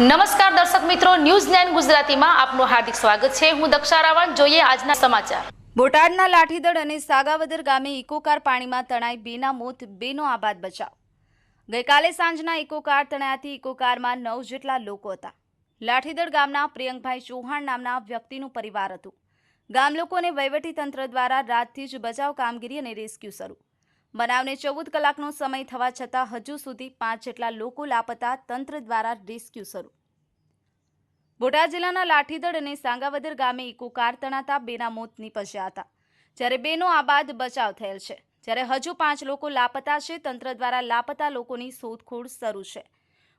નમસ્કાર દર્શક મિત્રો ન્યૂઝ નાઇન ગુજરાતીમાં આપનું હાર્દિક સ્વાગત છે. હું દક્ષા રાવણ જોઈએ આજના સમાચાર. બોટાદના લાઠીદળ અને સાગાવદર ગામે ઇકોકાર પાણીમાં તણાઈ બેના મોત, બેનો આબાદ બચાવ. ગઈકાલે સાંજના ઇકોકાર તણાયાથી ઇકોકારમાં નવ જેટલા લોકો હતા. લાઠીદળ ગામના પ્રિયંકભાઈ ચૌહાણ નામના વ્યક્તિનું પરિવાર હતું. ગામ લોકોને વહીવટીતંત્ર દ્વારા રાતથી જ બચાવ કામગીરી અને રેસ્ક્યુ શરૂ. બનાવને ચૌદ કલાકનો સમય થવા છતાં હજુ સુધી પાંચ જેટલા લોકો લાપતા તંત્ર દ્વારા રેસ્ક્યુ શરૂ. બોટાદ જિલ્લાના લાઠીદળ અને સાંગાવદર ગામે ઇકો કાર તણાતા બેના મોત નીપજ્યા હતા. જ્યારે બેનો આબાદ બચાવ થયેલ છે. જ્યારે હજુ પાંચ લોકો લાપતા છે, તંત્ર દ્વારા લાપતા લોકોની શોધખોળ શરૂ છે.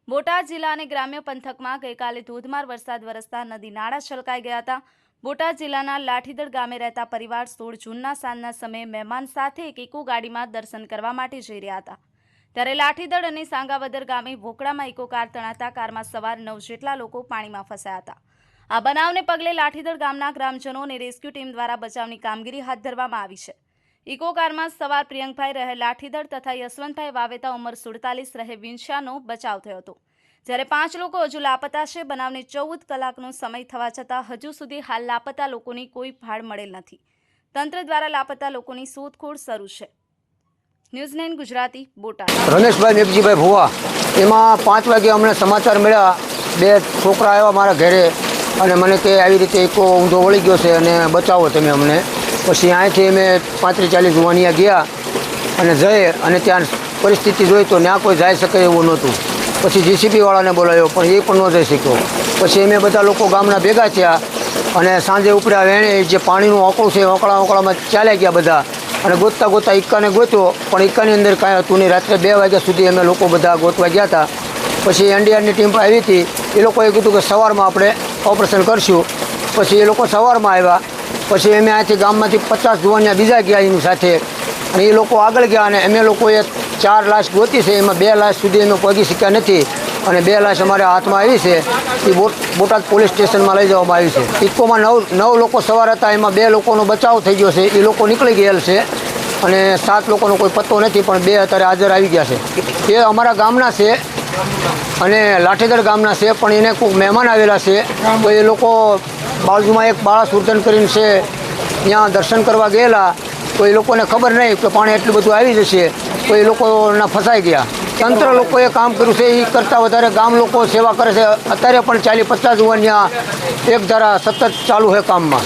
બોટાદ જિલ્લા અને ગ્રામ્ય પંથકમાં ગઈકાલે ધોધમાર વરસાદ વરસતા નદી નાળા છલકાઈ ગયા હતા. બોટાદ જિલ્લાના લાઠીદળ ગામે રહેતા પરિવાર સોળ જૂનના સાંજના સમયે મહેમાન સાથે એક ઇકો ગાડીમાં દર્શન કરવા માટે જઈ રહ્યા હતા. ત્યારે લાઠીદળ અને સાંગાવદર ગામે ભોકડામાં ઇકો કાર તણાતા કારમાં સવાર નવ જેટલા લોકો પાણીમાં ફસાયા હતા. આ બનાવને પગલે લાઠીદળ ગામના ગ્રામજનો અને રેસ્ક્યુ ટીમ દ્વારા બચાવની કામગીરી હાથ ધરવામાં આવી છે. ઇકો કારમાં સવાર પ્રિયંકભાઈ રહે લાઠીદળ તથા યશવંતભાઈ વાવેતા ઉંમર સુડતાલીસ રહે વિંછાનો બચાવ થયો હતો. જ્યારે પાંચ લોકો હજુ લાપતા છે, બનાવને ચૌદ કલાકનો સમય થવા છતાં હજુ સુધી હાલ લાપતા લોકોની કોઈ ફાળ મળેલ નથી. તંત્ર દ્વારા લાપતા લોકોની શોધખોળ શરૂ છે. News nine Gujarati, Botad. Rameshbhai Meghjibhai Bhuva. એમાં પાંચ વાગે અમને સમાચાર મળ્યા. બે છોકરા આવ્યા મારા ઘરે અને મને કે આવી રીતે એક ઊંધો વળી ગયો છે અને બચાવો તમે અમને. પછી અહીંથી અમે પાંત્રીસ ચાલીસ વાનિયા ગયા અને જઈએ અને ત્યાં પરિસ્થિતિ જોઈ તો ત્યાં કોઈ જઈ શકે એવું નહોતું. પછી જીસીબી વાળાને બોલાવ્યો પણ એ પણ ન શીખ્યો. પછી અમે બધા લોકો ગામના ભેગા થયા અને સાંજે ઉપડ્યા વેણે જે પાણીનું ઓકળું છે ઓકળા ઓકળામાં ચાલ્યા ગયા બધા. અને ગોતતા ગોતતા ઇક્કાને ગોત્યો, પણ ઇક્કાની અંદર કાંઈ હતું નહીં. રાત્રે બે વાગ્યા સુધી અમે લોકો બધા ગોતવા ગયા હતા. પછી એનડીઆરની ટીમ આવી હતી. એ લોકોએ કીધું કે સવારમાં આપણે ઓપરેશન કરશું. પછી એ લોકો સવારમાં આવ્યા. પછી અમે અહીંથી ગામમાંથી પચાસ જુવાનિયા બીજા ગયા એની સાથે. અને એ લોકો આગળ ગયા અને અમે લોકોએ ચાર લાશ ગોતી છે, એમાં બે લાશ સુધી અમે પહોંચી શક્યા નથી. અને બે લાશ અમારા હાથમાં આવી છે, એ બોટ, બોટાદ પોલીસ સ્ટેશનમાં લઈ જવામાં આવી છે. ઇકોમાં નવ નવ લોકો સવાર હતા, એમાં બે લોકોનો બચાવ થઈ ગયો છે, એ લોકો નીકળી ગયેલ છે. અને સાત લોકોનો કોઈ પત્તો નથી, પણ બે અત્યારે હાજર આવી ગયા છે. એ અમારા ગામના છે, અને લાઠીગઢ ગામના છે, પણ એને કોઈ મહેમાન આવેલા છે. તો એ લોકો બાજુમાં એક બાળા સુરતન કરીને છે, ત્યાં દર્શન કરવા ગયેલા. તો એ લોકોને ખબર નહીં કે પાણી એટલું બધું આવી જશે. તો એ લોકોના ફસાઈ ગયા. તંત્ર લોકોએ કામ કર્યું છે એ કરતાં વધારે ગામ લોકો સેવા કરે છે. અત્યારે પણ ચાલી પચાસ જુવાનિયા એક ધારા સતત ચાલુ છે કામમાં.